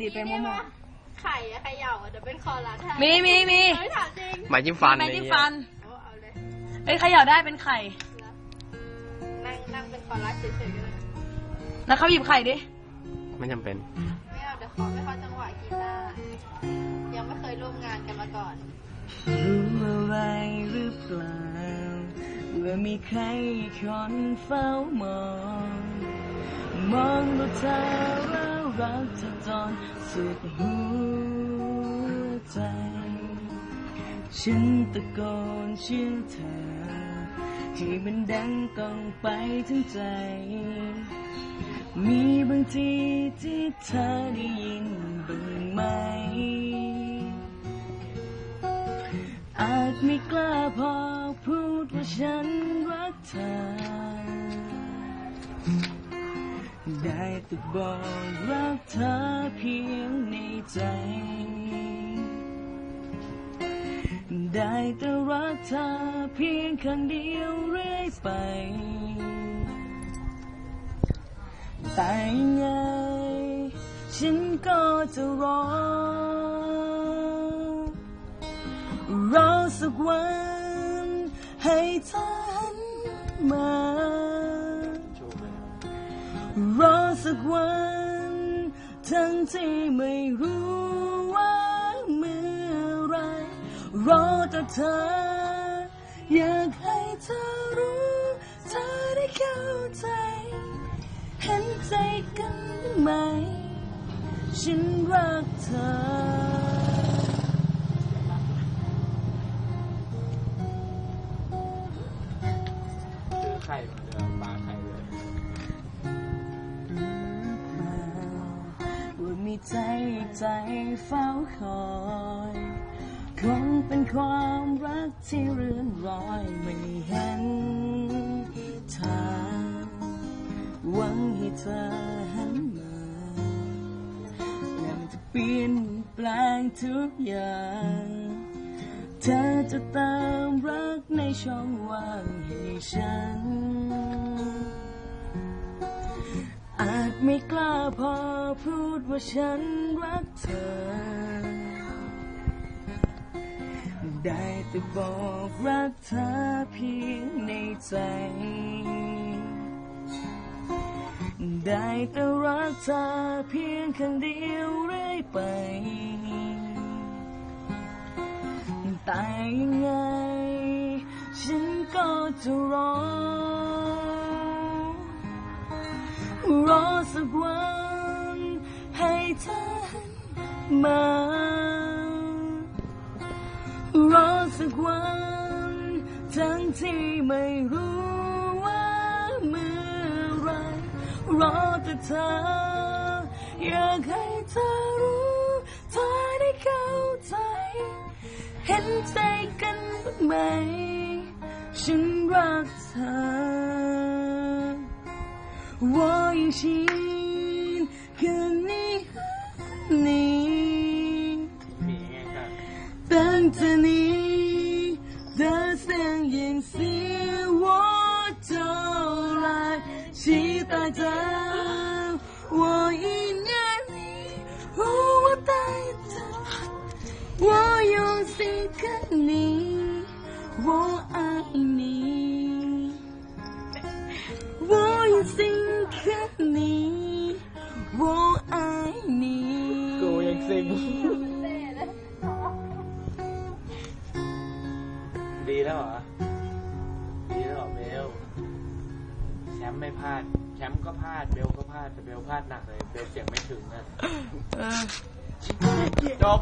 ดีดไปมั่วไข่อะไข่เหยาอะเดี๋ยวเป็นคอรัสให้ๆมีมีมีเฮ้ยถามจริงหมายจิ้มฟันไปที่ฟันเอาเอาเลยเอ้ยเขย่าได้เป็นไข่ นั่งนั่งเป็นคอรัสเฉยๆก็ได้แล้วเขาหยิบไข่ดิ ไม่จำเป็นไม่เอาเดี๋ยวขอไม่เข้าจังหวะกีตาร์ยังไม่เคยร่วมงานกันมาก่อน รู้อะไรหรือเปล่าว่ามีใครคนเฝ้ามอง มองดูเธอแล้ว รักเธอจนสุดหัวใจ ฉันตะโกนชื่อเธอที่มันดังก้องไปถึงใจ มีบางทีที่เธอได้ยินบ้างไหม อาจไม่กล้าพอพูดว่าฉันรักเธอ ได้แต่บอกรักเธอเพียงในใจ ได้แต่รักเธอเพียงครั้งเดียวเรื่อยไป แต่งไงฉันก็จะรอรอสักวันให้เธอหันมา สักวัน ทั้งที่ไม่รู้ว่าเมื่อไร รอแต่เธอ อยากให้เธอรู้ เธอได้เข้าใจ เห็นใจกันไหม ฉันรักเธอซื้อไข่เหมือนเดิมาไข่ ใจใจเฝ้าคอย คงเป็นความรักที่เรื่อนรอยไม่เห็นทางหวังให้เธอหันมาแล้วมันจะเปลี่ยนแปลงทุกอย่าง เธอจะเติมรักในช่องว่างให้ฉัน ไม่กล้าพอพูดว่าฉันรักเธอ ได้แต่บอกรักเธอเพียงในใจ ได้แต่รักเธอเพียงครั้งเดียวเรื่อยไป แต่ยังไง ฉันก็จะรอ รอสักวันให้เธอมารอสักวันทั้งที่ไม่รู้ว่าเมื่อไรรอแต่เธอ อยากให้เธอรู้เธอได้เข้าใจ เห็นใจกันไหมฉันรักเธอ 我一心跟你，你伴着你的声音。 ซิงดีแล้วเหรอ ดีแล้วเหรอเบล แชมป์ไม่พลาด แชมป์ก็พลาด เบลก็พลาด แต่เบลพลาดหนักเลย เบลเสียงไม่ถึงอะเออจบ